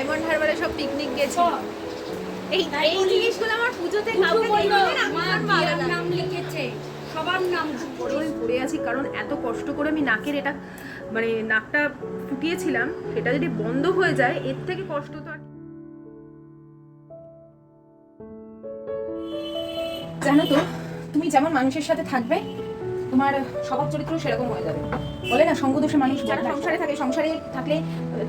Diamond হারবারে সব picnic গেছি। এই এই জিনিসগুলো আমার পুজোতে কাউকে লাগে। নাম লিখেছে। সবার নাম পড়ে আছি কারণ এত কষ্ট করে আমি নাকের এটা মানে নাকটা ফুটিয়েছিলাম সেটা যদি বন্ধ হয়ে যায় এর থেকে কষ্ট তো আর জানো তো তুমি যেমন মানুষের সাথে থাকবে তোমার স্বভাব চরিত্র সেরকম হয়ে যাবে। বলে না সঙ্গদোষে মানুষ যারা সংসারে থাকে সংসারে থাকলে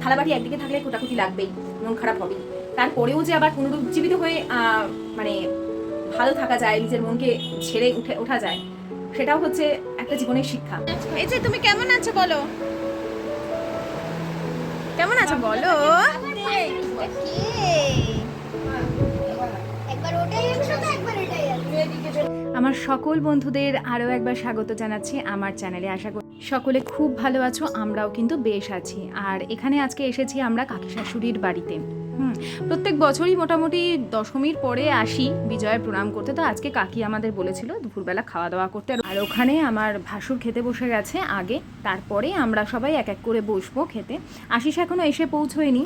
থালাবাটি একদিকে থাকলে কোটাকুটি লাগবেই মন খারাপ হবে তারপরেও যে আবার পুনরুজ্জীবিত হয়ে মানে ভালো থাকা যায় নিজের মনকে ছেড়ে উঠে ওঠা যায় সেটাও হচ্ছে একটা জীবনের শিক্ষা। এই যে তুমি কেমন আছো বলো? কেমন আছো বলো। আমার সকল বন্ধুদের আরও একবার স্বাগত জানাচ্ছি আমার চ্যানেলে। আশা করি সকলে খুব ভালো আছো আমরাও কিন্তু বেশ আছি। আর এখানে আজকে এসেছি আমরা কাকি শাশুড়ির বাড়িতে। হুম প্রত্যেক বছরই মোটামুটি দশমীর পরে আসি বিজয়ের প্রণাম করতে। তো আজকে কাকি আমাদের বলেছিল দুপুরবেলা খাওয়া দাওয়া করতে। আর ওখানে আমার ভাসুর খেতে বসে গেছে আগে তারপরে আমরা সবাই এক এক করে বসবো খেতে। আশিস এখনও এসে পৌঁছয়নি।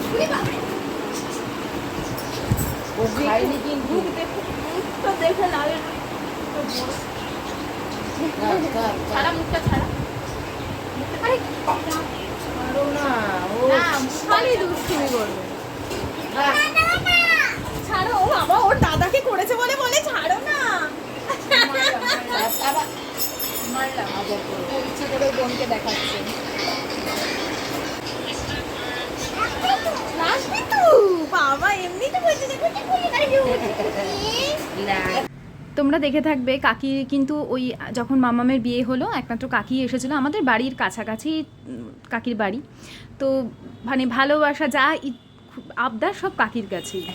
ছাড়া মুখটা ছাড়া ও বাবা ওর দাদাকে করেছে বলে বলে ছাড়ো না। ইচ্ছে করে বোনকে দেখাচ্ছে বাবা এমনি তো বলছে কুচি কুচি করে তোমরা দেখে থাকবে, কাকি কিন্তু ওই যখন মামামের বিয়ে হলো, একমাত্র কাকি এসেছিল আমাদের বাড়ির কাছাকাছি কাকির বাড়ি। তো মানে ভালোবাসা যা আবদার সব কাকির কাছেই।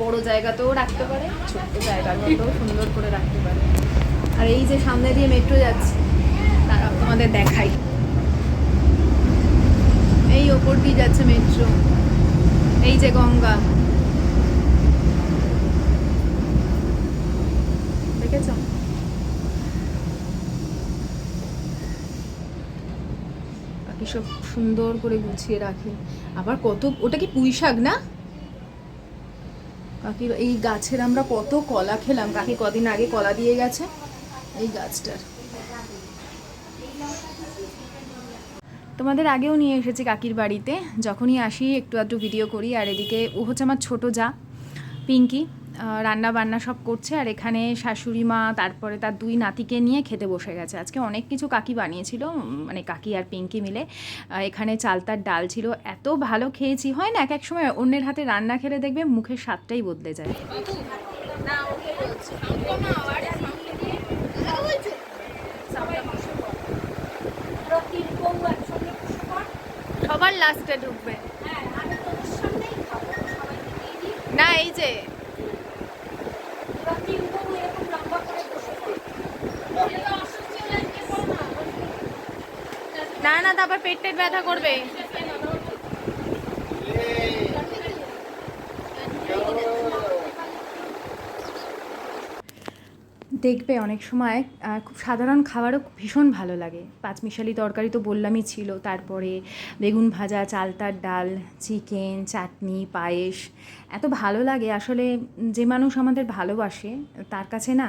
বড় জায়গাতেও রাখতে পারে, ছোট্ট জায়গাতেও সুন্দর করে রাখতে পারে। আর এই যে সামনে দিয়ে মেট্রো যাচ্ছে, তারা তোমাদের দেখাই। এই ওপর দিয়ে যাচ্ছে মেট্রো। এই যে গঙ্গা। দেখেছ? বাকি সব সুন্দর করে গুছিয়ে রাখে। আবার কত, ওটা কি পুঁই শাক না? কাকির এই গাছের আমরা কত কলা খেলাম। কাকি কদিন আগে কলা দিয়ে গেছে এই গাছটার। তোমাদের আগেও নিয়ে এসেছি কাকির বাড়িতে। যখনই আসি, একটু আধটু ভিডিও করি। আর এদিকে ও হচ্ছে আমার ছোটো যা, পিঙ্কি। রান্না বান্না সব করছে আর এখানে শাশুড়ি মা তারপরে তার দুই নাতিকে নিয়ে খেতে বসে গেছে। আজকে অনেক কিছু কাকি বানিয়েছিল মানে কাকি আর পিঙ্কি মিলে। এখানে চালতার ডাল ছিল। এত ভালো খেয়েছি হয় না এক এক সময় অন্যের হাতে রান্না খেলে দেখবে মুখের স্বাদটাই বদলে যায়। সবার লাস্টে ঢুকবে। না এই যে না না তারপর পেট ব্যথা করবে। দেখবে অনেক সময় খুব সাধারণ খাবারও ভীষণ ভালো লাগে। পাঁচমিশালি তরকারি তো বললামই ছিল, তারপরে বেগুন ভাজা, চালতার ডাল, চিকেন, চাটনি, পায়েস, এত ভালো লাগে। আসলে যে মানুষ আমাদের ভালোবাসে, তার কাছে না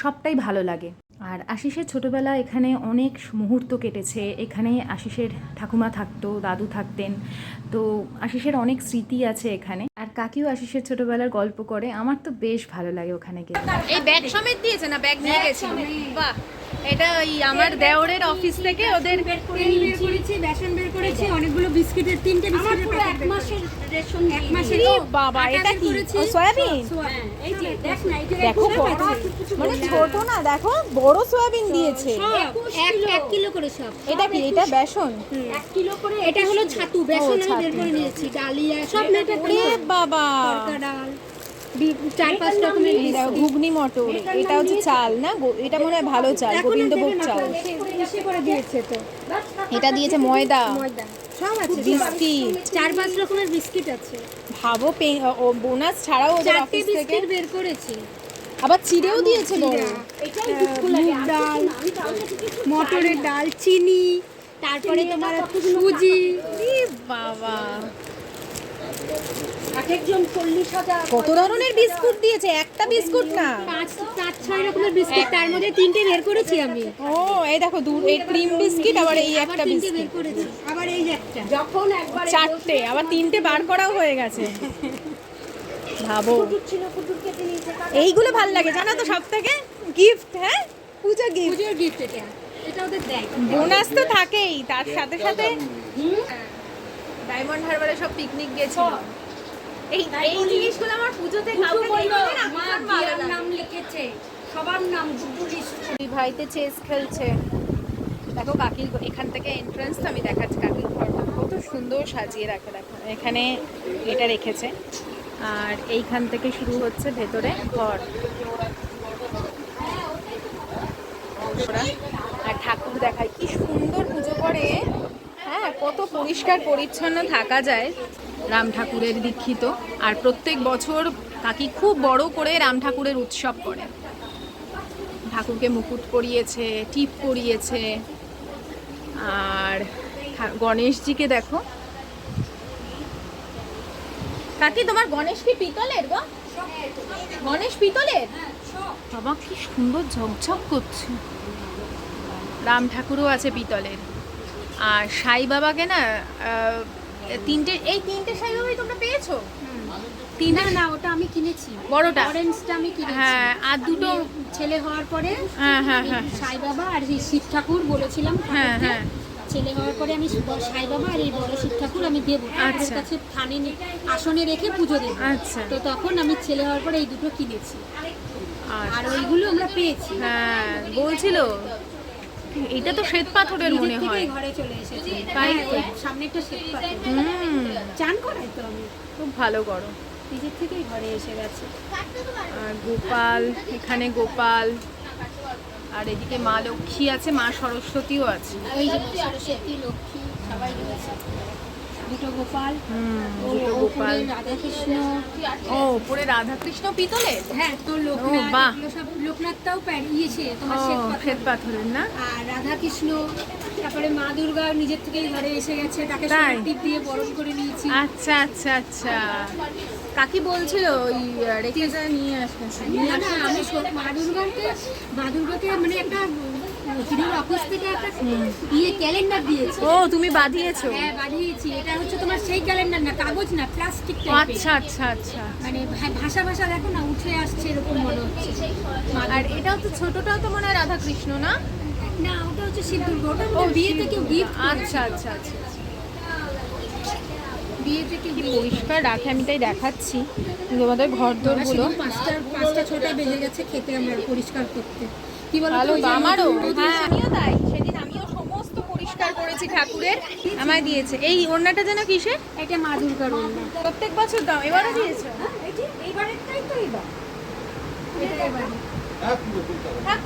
সবটাই ভালো লাগে। আর আশিসের ছোটোবেলা এখানে অনেক মুহূর্ত কেটেছে। এখানে আশিসের ঠাকুমা থাকতো দাদু থাকতেন। তো আশিসের অনেক স্মৃতি আছে এখানে। আর কাকিও আশিসের ছোটবেলার গল্প করে। আমার তো বেশ ভালো লাগে ওখানে গেলে। এই ব্যাগ সমেত দিয়েছে না? ব্যাগ নিয়ে গেছে বাহ। এটা ওই আমার দেওরের অফিস থেকে ওদের করে বের করেছি বেসন বের করেছি অনেকগুলো বিস্কিটের তিনটে বিস্কিটের প্যাকেট এক মাসের রেশন এক মাসের ই বাবা, এটা কি? ও, সয়াবিন? এই যে দেখ না এই দেখো কত। মানে ছোট না দেখো বড় সয়াবিন দিয়েছে। এক এক কিলো। করে সব। এটা কি? এটা বেসন? এক কিলো করে এটা হলো ছাতু বেসন আমি বের করে নিয়েছি। ডালিয়া সব মেটে বাবা। তরকা ডাল। চার পাঁচ রকমের ঘুগনি মটর। এটা হচ্ছে চাল না? এটা মনে হয় ভালো চাল গোবিন্দভোগ চাল। করে দিয়েছে তো। এটা দিয়েছে ময়দা। ময়দা সব আছে বিস্কিট। চার পাঁচ রকমের বিস্কিট আছে। ভাবো বোনাস ছাড়াও ওদের অফিস থেকে বের করেছি। আবার চিড়েও দিয়েছে বড়। ডাল মটরের ডাল চিনি তারপরে তোমার সুজি। বাবা। কত ধরনের বিস্কুট দিয়েছে? একটা বিস্কুট না। পাঁচ ছয় রকমের বিস্কুট তার মধ্যে তিনটে বের করেছি আমি। ও এই দেখো দু এই ক্রিম বিস্কিট আবার এই একটা বিস্কিট। আবার এই একটা। যখন একবার চারটে আবার তিনটে বার করাও হয়ে গেছে। ভাবো। এইগুলো ভালো লাগে জানো তো সব থেকে গিফট হ্যাঁ? পূজা গিফট পুজোর গিফট এটা। এটা ওদের দেয়। বোনাস তো থাকেই তার সাথে সাথে ডায়মন্ড হারবারে সব পিকনিক গেছিল। এই এই জিনিসগুলো আমার পুজোতে কাউকে বলল, দেখলে না মা ভীষণ ভালো দিয়ার লাগে। নাম লিখেছে সবার নাম দুই ভাইতে চেস খেলছে। দেখো এখান থেকে এন্ট্রান্স তো আমি দেখাচ্ছি কাকির ঘরটা কত সুন্দর সাজিয়ে রাখে দেখো। এখানে এটা রেখেছে আর এইখান থেকে শুরু হচ্ছে ভেতরে ঘর। আর ঠাকুর দেখায় কি সুন্দর পুজো করে। হ্যাঁ কত পরিষ্কার পরিচ্ছন্ন থাকা যায়। রাম ঠাকুরের দীক্ষিত। আর প্রত্যেক বছর কাকি খুব বড় করে রাম ঠাকুরের উৎসব করে। ঠাকুরকে মুকুট পরিয়েছে, টিপ পরিয়েছে। আর গণেশজিকে দেখো। কাকি, তোমার গণেশ কি পিতলের গো? গণেশ পিতলের? বাবা, কি সুন্দর ঝকঝক করছে। রাম ঠাকুরও আছে পিতলের। আর সাই বাবাকে না তিনটে এই তিনটে বাবাই তোমরা পেয়েছ? তিনা না ওটা আমি কিনেছি। বড়টা? অরেঞ্জটা আমি কিনেছি। হ্যাঁ আর দুটো ছেলে হওয়ার পরে হ্যাঁ হ্যাঁ হ্যাঁ। সাই বাবা আর এই শিব ঠাকুর বলেছিলাম হ্যাঁ, হ্যাঁ। ছেলে হওয়ার পরে আমি সাই বাবা আর এই বড় শিব ঠাকুর আমি দেবো। ঠাকুরের আচ্ছা। কাছে থানে আসনে রেখে পুজো দেবো। আচ্ছা। তো তখন আমি ছেলে হওয়ার পরে এই দুটো কিনেছি। আর আর ওইগুলো আমরা পেয়েছি। হ্যাঁ বলছিল এটা তো শ্বেত পাথরের মনে হয়। ঘরে চলে এসেছি। তাই হ্যাঁ, সামনে একটা শ্বেত পাথর। চান করাই তো আমি। খুব ভালো করো। নিজের থেকেই ঘরে এসে গেছে। আর গোপাল এখানে গোপাল। আর এদিকে মা লক্ষ্মী আছে মা সরস্বতীও আছে। সরস্বতী লক্ষ্মী সবাই রয়েছে। দুটো গোপাল দুটো গোপাল। রাধাকৃষ্ণ। ও উপরে রাধাকৃষ্ণ পিতলের হ্যাঁ ও, লোকনাথ সব লোকনাথটাও তোমার শ্বেত পাথরের না? আর রাধাকৃষ্ণ তারপরে মা দুর্গা নিজের থেকেই ঘরে এসে গেছে তাকে? টিপ দিয়ে বরণ করে নিয়েছি। আচ্ছা আচ্ছা আচ্ছা। কাকি বলছিল ওই রেখে যা নিয়ে আসবে। না না আমি মা দুর্গাকে মা দুর্গাকে মানে একটা অফিস থেকে একটা ইয়ে ক্যালেন্ডার দিয়েছে। ও তুমি বাঁধিয়েছো? হ্যাঁ বাঁধিয়েছি। এটা হচ্ছে তোমার সেই ক্যালেন্ডার না কাগজ না প্লাস্টিক আচ্ছা আচ্ছা আচ্ছা। মানে ভা- ভাষা ভাষা দেখো না উঠে আসছে এরকম মনে হচ্ছে। আর এটাও তো ছোটটাও তো মনে হয় রাধাকৃষ্ণ না? না ওটা হচ্ছে শিব দুর্গা ওটা বিয়েতে কেউ গিফট আচ্ছা আচ্ছা আচ্ছা কেউ কি পরিষ্কার রাখে আমি তাই দেখাচ্ছি। তোমাদের ঘর দোরগুলো পাঁচটা পাঁচটা ছটা বেজে গেছে খেতে আমার পরিষ্কার করতে। কি বলো আমারও। নতুন হ্যাঁ। আমিও তাই? সেদিন আমিও সমস্ত পরিষ্কার করেছি ঠাকুরের আমায় দিয়েছে। এই ওড়নাটা যেন কিসের? এটা মা দুর্গার প্রত্যেক বছর দাও এবারও দিয়েছ? এইবারেরটাই তো এইবার। এটা এবারে। হ্যাঁ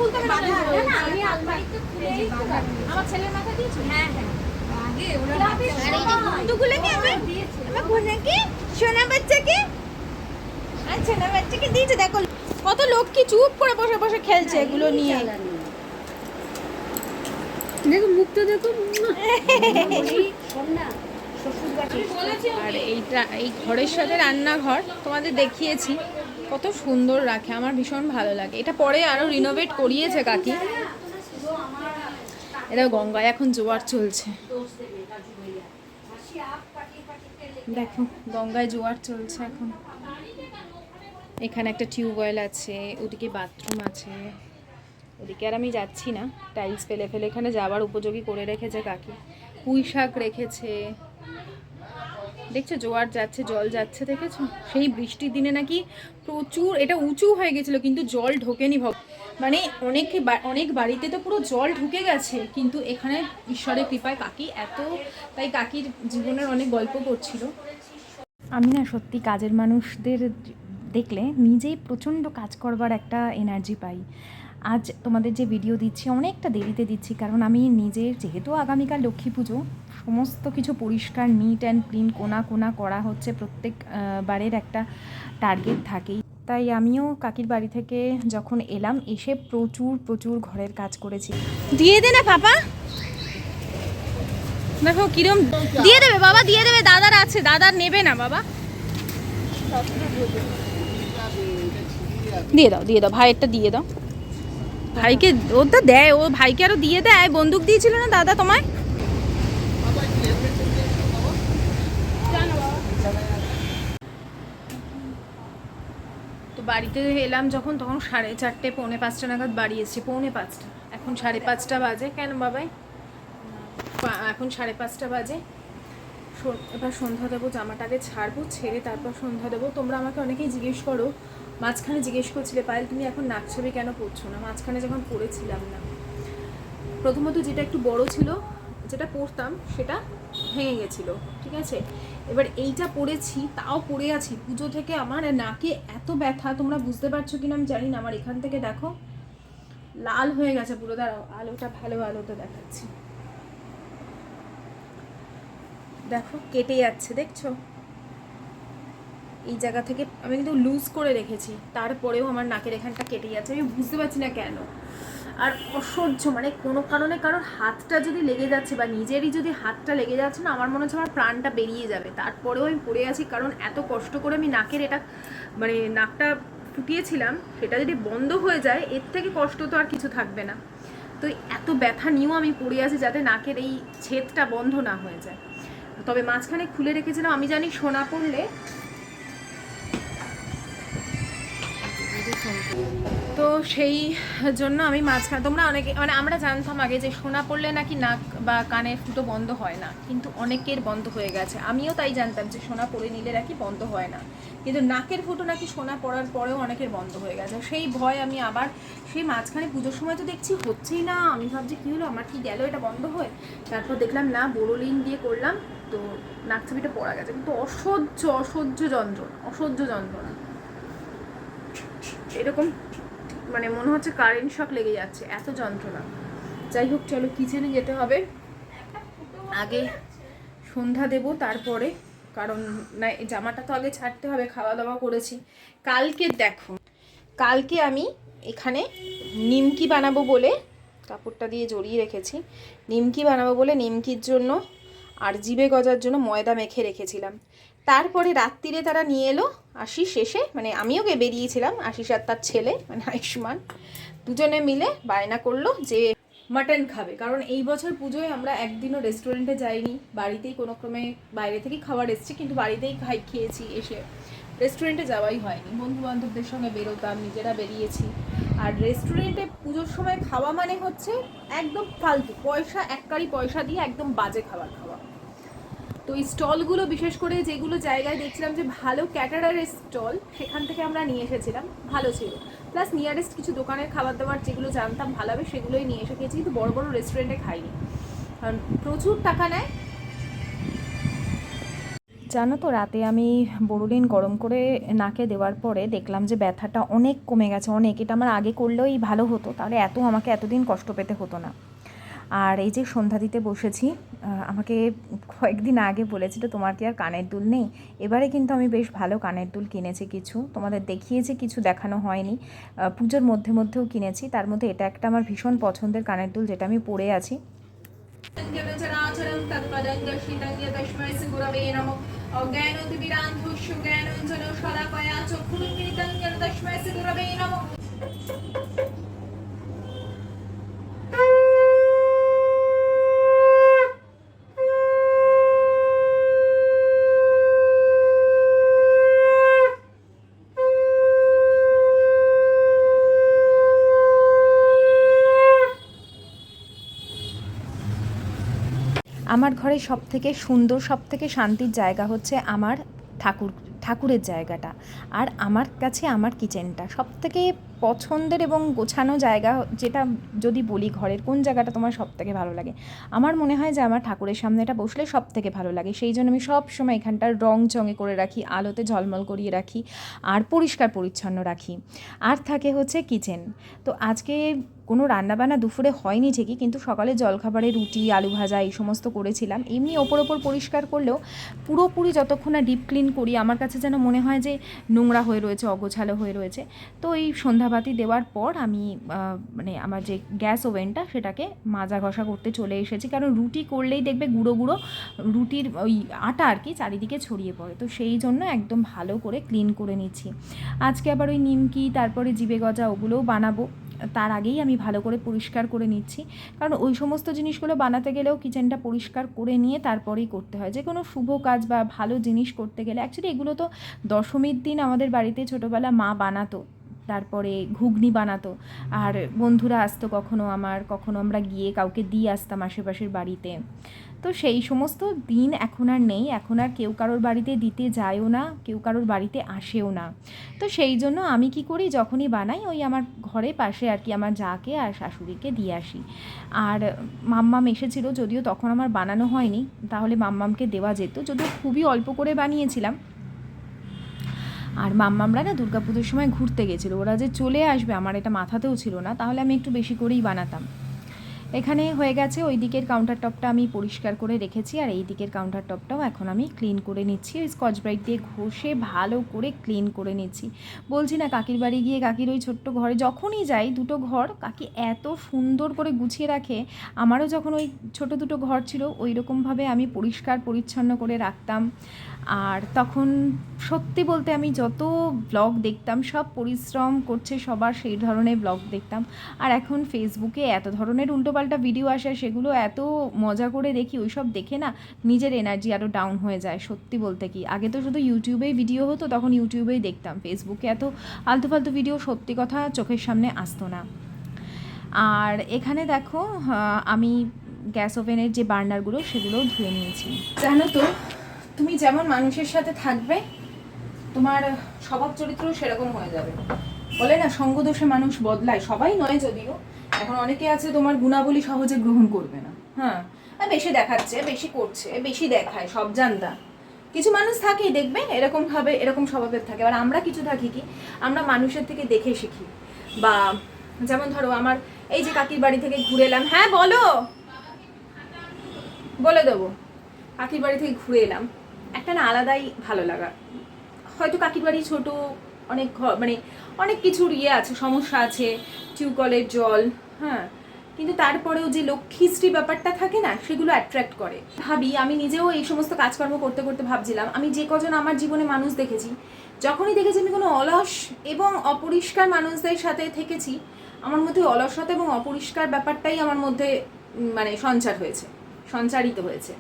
আমার ছেলের মাথা দিয়েছ? হ্যাঁ হ্যাঁ। কত লোক কি চুপ করে বসে বসে খেলছে এগুলো নিয়ে দেখো মুখটা দেখো আর এইটা, এই ঘরের সাথে রান্নাঘর তোমাদের দেখিয়েছি। কত সুন্দর রাখে, আমার ভীষণ ভালো লাগে। এটা পরে আরও রিনোভেট করিয়েছে কাকি। এটা গঙ্গায় এখন জোয়ার চলছে। দেখো, গঙ্গায় জোয়ার চলছে এখন। এখানে একটা টিউবওয়েল আছে, ওদিকে বাথরুম আছে। ওদিকে আর আমি যাচ্ছি না টাইলস ফেলে ফেলে। এখানে যাওয়ার উপযোগী করে রেখেছে কাকি? পুঁই শাক রেখেছে। দেখছ, জোয়ার যাচ্ছে, জল যাচ্ছে, দেখেছ? সেই বৃষ্টির দিনে নাকি প্রচুর, এটা উঁচু হয়ে গেছিল, কিন্তু জল ঢোকেনি ভব মানে অনেক অনেক বাড়িতে তো পুরো জল ঢুকে গেছে, কিন্তু এখানে ঈশ্বরের কৃপায় কাকি এত, তাই কাকির জীবনের অনেক গল্প করছিল। আমি না সত্যি কাজের মানুষদের দেখলে নিজেই প্রচণ্ড কাজ করবার একটা এনার্জি পাই। আজ তোমাদের যে ভিডিও দিচ্ছি, অনেকটা দেরিতে দিচ্ছি, কারণ আমি নিজের, যেহেতু আগামীকাল লক্ষ্মী পুজো, সমস্ত কিছু পরিষ্কার নিট অ্যান্ড ক্লিন কোনা কোনা করা হচ্ছে প্রত্যেক বারের একটা টার্গেট থাকেই। তাই আমিও কাকির বাড়ি থেকে যখন এলাম, এসে প্রচুর প্রচুর ঘরের কাজ করেছি। দিয়ে দে না পাপা। দেখো কিরম দিয়ে দেবে বাবা, দিয়ে দেবে। দাদার আছে, দাদার নেবে না বাবা। দিয়ে দাও দিয়ে দাও, ভাইয়েরটা দিয়ে দাও। ভাইকে ওটা দেয় ও ভাইকে আরও দিয়ে দেয়। বন্দুক দিয়েছিল না দাদা তোমায়? বাড়িতে এলাম যখন, তখন সাড়ে চারটে, পৌনে পাঁচটা নাগাদ বাড়ি এসেছি, পৌনে পাঁচটা। এখন সাড়ে পাঁচটা বাজে। কেন বাবাই? এখন সাড়ে পাঁচটা বাজে। এবার সন্ধ্যা দেবো, জামাটাকে ছাড়বো, ছেড়ে তারপর সন্ধ্যা দেবো। তোমরা আমাকে অনেকেই জিজ্ঞেস করো, মাঝখানে জিজ্ঞেস করছিলে, পায়েল, তুমি এখন নাক ছবি কেন পড়ছো না? মাঝখানে যখন পড়েছিলাম না। প্রথমত যেটা একটু বড় ছিল, যেটা পড়তাম, সেটা ভেঙে গেছিল, ঠিক আছে? এবার এইটা পড়েছি, তাও পড়ে আছি। পুজো থেকে আমার নাকে এত ব্যথা, তোমরা বুঝতে পারছ কিনা আমি জানি না, আমার এখান থেকে দেখো। লাল হয়ে গেছে পুরো, দাঁড়াও, আলোটা ভালো আলোতে দেখাচ্ছি। দেখো, কেটে যাচ্ছে, দেখছ? এই জায়গা থেকে আমি কিন্তু লুজ করে রেখেছি, তারপরেও আমার নাকের এখানটা কেটে যাচ্ছে, আমি বুঝতে পারছি না কেন। আর অসহ্য মানে কোনো কারণে কারোর হাতটা যদি লেগে যাচ্ছে বা নিজেরই যদি হাতটা লেগে যাচ্ছে না, আমার মনে হচ্ছে আমার প্রাণটা বেরিয়ে যাবে। তারপরেও আমি পড়ে আছি কারণ এত কষ্ট করে আমি নাকের এটা মানে নাকটা ফুটিয়েছিলাম, সেটা যদি বন্ধ হয়ে যায়, এর থেকে কষ্ট তো আর কিছু থাকবে না। তো এত ব্যথা নিয়েও আমি পড়ে আছি যাতে নাকের এই ছেদটা বন্ধ না হয়ে যায়। তবে মাঝখানে খুলে রেখেছিলাম, আমি জানি সোনা পড়লে তো সেই জন্য আমি মাঝখানে তোমরা অনেকে মানে আমরা জানতাম আগে যে সোনা পড়লে নাকি নাক বা কানের ফুটো বন্ধ হয় না। কিন্তু অনেকের বন্ধ হয়ে গেছে। আমিও তাই জানতাম যে সোনা পরে নিলে নাকি বন্ধ হয় না। কিন্তু নাকের ফুটো নাকি সোনা পড়ার পরেও অনেকের বন্ধ হয়ে গেছে। সেই ভয় আমি আবার সেই মাঝখানে পুজোর সময় তো দেখছি হচ্ছেই না। আমি ভাবছি, কী হলো? আমার কি গেল? এটা বন্ধ হয়ে? তারপর দেখলাম, না, বোরোলিন দিয়ে করলাম। তো নাক ছবিটা পড়া গেছে। কিন্তু অসহ্য অসহ্য যন্ত্রণা অসহ্য যন্ত্রণা। এরকম মানে মনে হচ্ছে কারেন্ট শক লেগে যাচ্ছে, এত যন্ত্রণা। যাই হোক, চলো কিচেনে যেতে হবে। আগে সন্ধ্যা দেব, তারপরে, কারণ না জামাটা তো আগে ছাড়তে হবে খাওয়া দাওয়া করেছি। কালকে দেখো, কালকে আমি এখানে নিমকি বানাবো বলে কাপড়টা দিয়ে জড়িয়ে রেখেছি। নিমকি বানাবো বলে নিমকির জন্য আর জিবে গজার জন্য ময়দা মেখে রেখেছিলাম। তারপরে রাত্রিরে তারা নিয়ে এলো আশিস শেষে। মানে আমিও গে বেরিয়েছিলাম আশিস আর তার ছেলে মানে আয়ুষ্মান। দুজনে মিলে বায়না করল যে মাটন খাবে। কারণ এই বছর পুজোয় আমরা একদিনও রেস্টুরেন্টে যাইনি। বাড়িতেই কোনো ক্রমে বাইরে থেকেই খাবার এসছে, কিন্তু বাড়িতেই খাই খেয়েছি এসে। রেস্টুরেন্টে যাওয়াই হয়নি। বন্ধু বান্ধবদের সঙ্গে বেরোতাম, নিজেরা বেরিয়েছি। আর রেস্টুরেন্টে পুজোর সময় খাওয়া মানে হচ্ছে একদম ফালতু। পয়সা এককারি পয়সা দিয়ে একদম বাজে খাবার খাওয়া। তো এই স্টলগুলো, বিশেষ করে যেগুলো জায়গায় দেখছিলাম যে ভালো ক্যাটারারের স্টল, সেখান থেকে আমরা নিয়ে এসেছিলাম। ভালো ছিল। প্লাস নিয়ারেস্ট কিছু দোকানের খাবার দাবার যেগুলো জানতাম ভালো হবে সেগুলোই নিয়ে এসে খেয়েছি। কিন্তু বড় বড় রেস্টুরেন্টে খাইনি। কারণ প্রচুর টাকা নেয়। জানো তো, রাতে আমি বড়ুলিন গরম করে নাকে দেওয়ার পরে দেখলাম যে ব্যথাটা অনেক কমে গেছে, অনেক। এটা আমার আগে করলেই ভালো হতো। তাহলে এত আমাকে এতদিন কষ্ট পেতে হতো না। আর এই যে সন্ধ্যা দিতে বসেছি আমাকে কয়েকদিন আগে বলেছিল তোমার কি আর কানের দুল নেই? এবারে কিন্তু আমি বেশ ভালো কানের দুল কিনেছি কিছু। তোমাদের দেখিয়েছি কিছু দেখানো হয়নি পুজোর মধ্যে মধ্যেও কিনেছি। তার মধ্যে এটা একটা আমার ভীষণ পছন্দের কানের দুল যেটা আমি পরে আছি। আমার ঘরে সব থেকে সুন্দর সব থেকে শান্তির জায়গা হচ্ছে আমার ঠাকুর, ঠাকুরের জায়গাটা। আর আমার কাছে আমার কিচেনটা সব থেকে পছন্দের এবং গোছানো জায়গা যেটা যদি বলি ঘরের কোন জায়গাটা তোমার সব থেকে ভালো লাগে? আমার মনে হয় যে আমার ঠাকুরের সামনে এটা বসলে সব থেকে ভালো লাগে। সেই জন্য আমি সব সময় এখানটার রং চঙে করে রাখি, আলোতে ঝলমল করিয়ে রাখি আর পরিষ্কার পরিচ্ছন্ন রাখি। আর থাকে হচ্ছে কিচেন তো আজকে কোনো রান্নাবান্না দুপুরে হয়নি ঠিকই, কিন্তু সকালে জলখাবারে রুটি, আলু ভাজা এই সমস্ত করেছিলাম। এমনি ওপর ওপর পরিষ্কার করলেও পুরোপুরি যতক্ষণ না ডিপ ক্লিন করি, আমার কাছে যেন মনে হয় যে নোংরা হয়ে রয়েছে, অগোছালো হয়ে রয়েছে। তো এই সন্ধ্যা সন্ধ্যাবাতি দেওয়ার পর আমি মানে আমার যে গ্যাস ওভেনটা সেটাকে মাজা ঘষা করতে চলে এসেছি। কারণ রুটি করলেই দেখবে গুঁড়ো গুঁড়ো রুটির ওই আটা আর কি চারিদিকে ছড়িয়ে পড়ে। তো সেই জন্য একদম ভালো করে ক্লিন করে নিচ্ছি। আজকে আবার ওই নিমকি, তারপরে জিবে গজা ওগুলোও বানাবো। তার আগেই আমি ভালো করে পরিষ্কার করে নিচ্ছি। কারণ ওই সমস্ত জিনিসগুলো বানাতে গেলেও কিচেনটা পরিষ্কার করে নিয়ে তারপরেই করতে হয়। যে কোনো শুভ কাজ বা ভালো জিনিস করতে গেলে অ্যাকচুয়ালি এগুলো তো দশমীর দিন আমাদের বাড়িতে ছোটোবেলা মা বানাতো। তারপরে ঘুগনি বানাতো। আর বন্ধুরা আসতো কখনো আমার, কখনো আমরা গিয়ে কাউকে দিয়ে আসতাম আশেপাশের বাড়িতে। তো সেই সমস্ত দিন এখন আর নেই। এখন আর কেউ কারোর বাড়িতে দিতে যায়ও না, কেউ কারোর বাড়িতে আসেও না। তো সেই জন্য আমি কি করি? যখনই বানাই ওই আমার ঘরে পাশে আর কি আমার যাকে আর শাশুড়িকে দিয়ে আসি। আর মাম্মাম এসেছিল যদিও তখন আমার বানানো হয়নি, তাহলে মাম্মামকে দেওয়া যেত। যদিও খুবই অল্প করে বানিয়েছিলাম আর মাম্মামরা না দুর্গাপুজোর সময় ঘুরতে গেছিল। ওরা যে চলে আসবে, আমার এটা মাথাতেও ছিল না, তাহলে আমি একটু বেশি করেই বানাতাম। এখানে হয়ে গেছে। ওই দিকের কাউন্টার টপটা আমি পরিষ্কার করে রেখেছি আর এই দিকের কাউন্টার টপটাও এখন আমি ক্লিন করে নিচ্ছি। ওই স্কচ ব্রাইট দিয়ে ঘষে ভালো করে ক্লিন করে নিচ্ছি। বলছি না কাকির বাড়ি গিয়ে কাকির ওই ছোট্ট ঘরে যখনই যাই দুটো ঘর, কাকি এত সুন্দর করে গুছিয়ে রাখে। আমারও যখন ওই ছোট দুটো ঘর ছিল, ওই রকমভাবে আমি পরিষ্কার পরিচ্ছন্ন করে রাখতাম। আর তখন সত্যি বলতে আমি যত ব্লগ দেখতাম, সব পরিশ্রম করছে সবার সেই ধরনের ব্লগ দেখতাম। আর এখন ফেসবুকে এত ধরনের উল্টোপাল্টা ভিডিও আসে সেগুলো এত মজা করে দেখি, ওইসব দেখে না নিজের এনার্জি আরও ডাউন হয়ে যায়, সত্যি বলতে কি। আগে তো শুধু ইউটিউবেই ভিডিও হতো, তখন ইউটিউবেই দেখতাম। ফেসবুকে এত আলতু ফালতু ভিডিও সত্যি কথা চোখের সামনে আসতো না। আর এখানে দেখো আমি গ্যাস ওভেনের যে বার্নারগুলো সেগুলোও ধুয়ে নিয়েছি। জানো তো, তুমি যেমন মানুষের সাথে থাকবে, তোমার স্বভাব চরিত্র সেরকম হয়ে যাবে। বলে না, সঙ্গদোষে মানুষ বদলায়, সবাই নয় যদিও। এখন অনেকে আছে তোমার গুণাবলী সহজে গ্রহণ করবে না। হ্যাঁ? বেশি দেখাচ্ছে, বেশি করছে, বেশি দেখায়, সব জানতা। কিছু মানুষ থাকেই দেখবে, এরকম ভাবে, এরকম স্বভাবের থাকে। আর আমরা কিছু থাকি কি? আমরা মানুষের থেকে দেখে শিখি। বা যেমন ধরো আমার এই যে কাকির বাড়ি থেকে ঘুরে এলাম। হ্যাঁ বলো। বলে দেবো। কাকির বাড়ি থেকে ঘুরে এলাম। একটা না আলাদাই ভালো লাগা। হয়তো কাকির বাড়ি ছোট, অনেক মানে অনেক কিছুর ইয়ে আছে, সমস্যা আছে টিউবকলের জল হ্যাঁ কিন্তু তারপরেও যে লক্ষ্মীশ্রী ব্যাপারটা থাকে না, সেগুলো অ্যাট্রাক্ট করে। ভাবি, আমি নিজেও এই সমস্ত কাজকর্ম করতে করতে ভাবছিলাম, আমি যে কজন আমার জীবনে মানুষ দেখেছি, যখনই দেখেছি আমি কোনো অলস এবং অপরিষ্কার মানুষদের সাথে থেকেছি, আমার মধ্যে অলসতা এবং অপরিষ্কার ব্যাপারটাই আমার মধ্যে মানে সঞ্চার হয়েছে, সঞ্চারিত হয়েছে।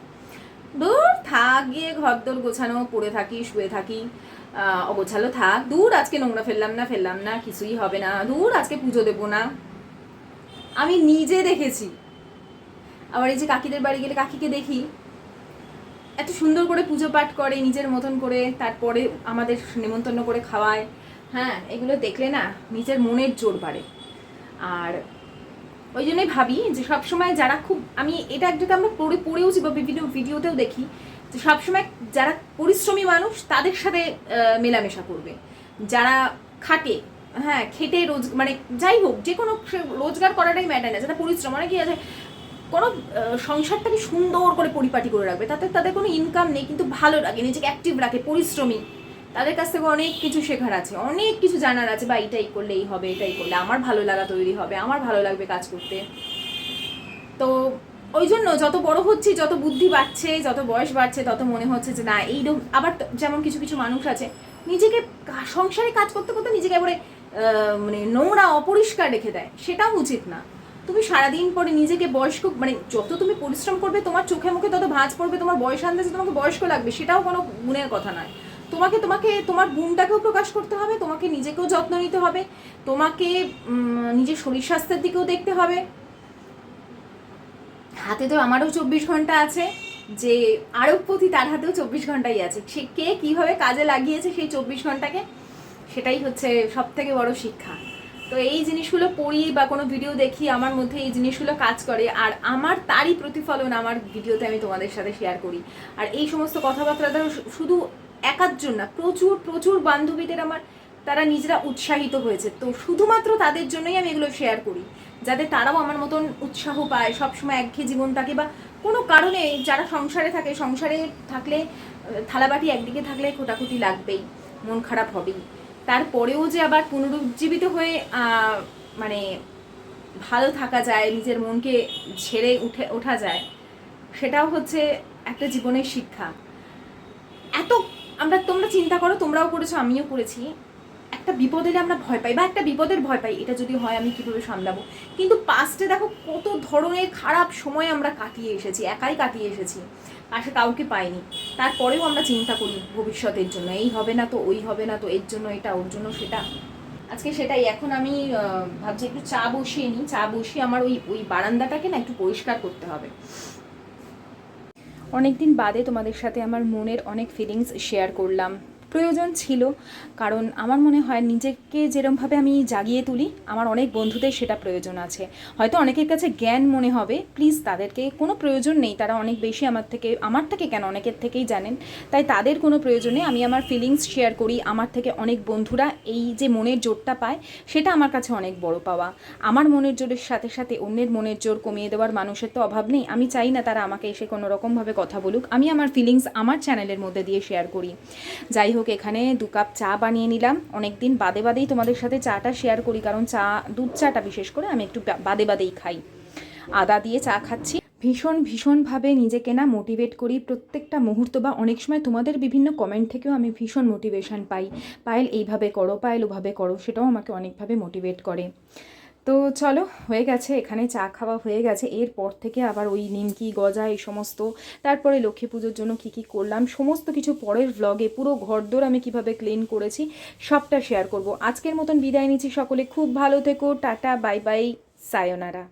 দূর থাক, গিয়ে ঘরদোর গোছানো, পড়ে থাকি, শুয়ে থাকি অগোছালো থাক। দূর আজকে নোংরা ফেললাম না ফেললাম না, কিছুই হবে না। দূর আজকে পুজো দেবো না। আমি নিজে দেখেছি। আবার এই যে কাকিদের বাড়ি গেলে কাকিকে দেখি, এত সুন্দর করে পুজো পাঠ করে, নিজের মতন করে, তারপরে আমাদের নেমন্তন্ন করে খাওয়ায়। হ্যাঁ এগুলো দেখলে না নিজের মনের জোর বাড়ে। আর ওই জন্যই ভাবি যে সবসময় যারা খুব, আমি এটা একটাকে আমরা পড়ে, পড়েওছি বা বিভিন্ন ভিডিওতেও দেখি, যে সবসময় যারা পরিশ্রমী মানুষ তাদের সাথে মেলামেশা করবে। যারা খাটে হ্যাঁ খেটে রোজ মানে যাই হোক যে কোনো রোজগার করাটাই ম্যাটার না যারা পরিশ্রম অনেকে আছে। কোনো সংসারটাকে সুন্দর করে পরিপাটি করে রাখবে। তাতে তাদের কোনো ইনকাম নেই কিন্তু ভালো লাগে নিজেকে অ্যাক্টিভ রাখে পরিশ্রমী। তাদের কাছ থেকে অনেক কিছু শেখার আছে। অনেক কিছু জানার আছে বা এটাই করলে এই হবে এটাই করলে। আমার ভালো লাগা তৈরি হবে আমার ভালো লাগবে কাজ করতে। তো ওই জন্য যত বড় হচ্ছি যত বুদ্ধি বাড়ছে যত বয়স বাড়ছে তত মনে হচ্ছে যে না এই আবার যেমন কিছু কিছু মানুষ আছে নিজেকে সংসারে কাজ করতে করতে নিজেকে আহ, মানে নোংরা অপরিষ্কার রেখে দেয়, সেটাও উচিত না। তুমি সারাদিন পরে নিজেকে বয়স্ক মানে যত তুমি পরিশ্রম করবে, তোমার চোখে মুখে তত ভাঁজ পড়বে, তোমার বয়স আন্দাজে তোমাকে বয়স্ক লাগবে, সেটাও কোনো গুণের কথা নয়। তোমাকে তোমাকে, তোমার গুণটাকেও প্রকাশ করতে হবে, তোমাকে নিজেকেও যত্ন নিতে হবে, তোমাকে নিজের শরীর স্বাস্থ্যের দিকেও দেখতে হবে। হাতে তো আমারও চব্বিশ ঘণ্টা আছে, যে আরবপতি তার হাতেও চব্বিশ ঘন্টাই আছে। সে কে কীভাবে কাজে লাগিয়েছে সেই চব্বিশ ঘন্টাকে? সেটাই হচ্ছে সব থেকে বড় শিক্ষা। তো এই জিনিসগুলো পড়ি বা কোনো ভিডিও দেখি, আমার মধ্যে এই জিনিসগুলো কাজ করে। আর আমার তারই প্রতিফলন আমার ভিডিওতে আমি তোমাদের সাথে শেয়ার করি। আর এই সমস্ত কথাবার্তা শু- শুধু একাধজন না, প্রচুর প্রচুর বান্ধবীদের আমার, তারা নিজেরা উৎসাহিত হয়েছে। তো শুধুমাত্র তাদের জন্যই আমি এগুলো শেয়ার করি। যাতে তারাও আমার মতন উৎসাহ পায়, সবসময় একঘেয়ে জীবনটাকে বা কোনো কারণে যারা সংসারে থাকে, সংসারে থাকলে, থালাবাটি একদিকে থাকলে কোটাকুটি লাগবেই, মন খারাপ হবেই। তারপরেও যে আবার পুনরুজ্জীবিত হয়ে মানে ভালো থাকা যায়, নিজের মনকে ছেড়ে উঠে, ওঠা যায়, সেটাও হচ্ছে একটা জীবনের শিক্ষা। এত আমরা, তোমরা চিন্তা করো, তোমরাও করেছ, আমিও করেছি। একটা বিপদের আমরা ভয় পাই, বা একটা বিপদের ভয় পাই, এটা যদি হয় আমি কীভাবে সামলাবো? কিন্তু পাস্টে দেখো কত ধরনের খারাপ সময় আমরা কাটিয়ে এসেছি, একাই কাটিয়ে এসেছি। পাশে কাউকে পাইনি। তারপরেও আমরা চিন্তা করি ভবিষ্যতের জন্য। এই হবে না তো, ওই হবে না তো, এর জন্য এটা, ওর জন্য সেটা। আজকে সেটাই। এখন আমি ভাবছি একটু চা বসিয়ে নিই। চা বসিয়ে আমার ওই ওই বারান্দাটাকে না একটু পরিষ্কার করতে হবে। অনেকদিন বাদে তোমাদের সাথে আমার মনের অনেক ফিলিংস শেয়ার করলাম। প্রয়োজন ছিল। কারণ আমার মনে হয় নিজেকে যেরমভাবে আমি জাগিয়ে তুলি, আমার অনেক বন্ধুদের সেটা প্রয়োজন আছে। হয়তো অনেকের কাছে জ্ঞান মনে হবে, প্লিজ তাদেরকে কোনো প্রয়োজন নেই, তারা অনেক বেশি আমার থেকে আমার থেকে কেন অনেকের থেকেই জানেন। তাই তাদের কোনো প্রয়োজনে আমি আমার ফিলিংস শেয়ার করি, আমার থেকে অনেক বন্ধুরা এই যে মনের জোরটা পায়, সেটা আমার কাছে অনেক বড় পাওয়া। আমার মনের জোরের সাথে সাথে অন্যের মনের জোর কমিয়ে দেওয়ার মানুষের তো অভাব নেই, আমি চাই না তারা আমাকে এসে কোনো রকমভাবে কথা বলুক, আমি আমার ফিলিংস আমার চ্যানেলের মধ্যে দিয়ে শেয়ার করি। যাই হোক এখানে দু কাপ চা বানিয়ে নিলাম। অনেক দিন বাদে বাদেই তোমাদের সাথে চাটা শেয়ার করি, কারণ চা, দুধ চাটা বিশেষ করে আমি একটু বাদে বাদেই খাই। আদা দিয়ে চা খাচ্ছি। ভীষণ, ভীষণভাবে নিজেকে না মোটিভেট করি প্রত্যেকটা মুহূর্ত বা অনেক সময় তোমাদের বিভিন্ন কমেন্ট থেকেও আমি ভীষণ মোটিভেশন পাই। পায়েল, এইভাবে করো, পায়েল, ওভাবে করো। সেটাও আমাকে অনেকভাবে মোটিভেট করে। তো চলো, হয়ে গেছে, এখানে চা খাওয়া হয়ে গেছে। এরপর থেকে আবার ওই নিমকি, গজা, এই সমস্ত, তারপরে লক্ষ্মী পুজোর জন্য কি কি করলাম, সমস্ত কিছু পরের ভ্লগে পুরো ঘরদোর আমি কীভাবে ক্লিন করেছি, সবটা শেয়ার করব। আজকের মতন বিদায় নিচ্ছি সকলে, খুব ভালো থেকো, টাটা বাই বাই সায়োনারা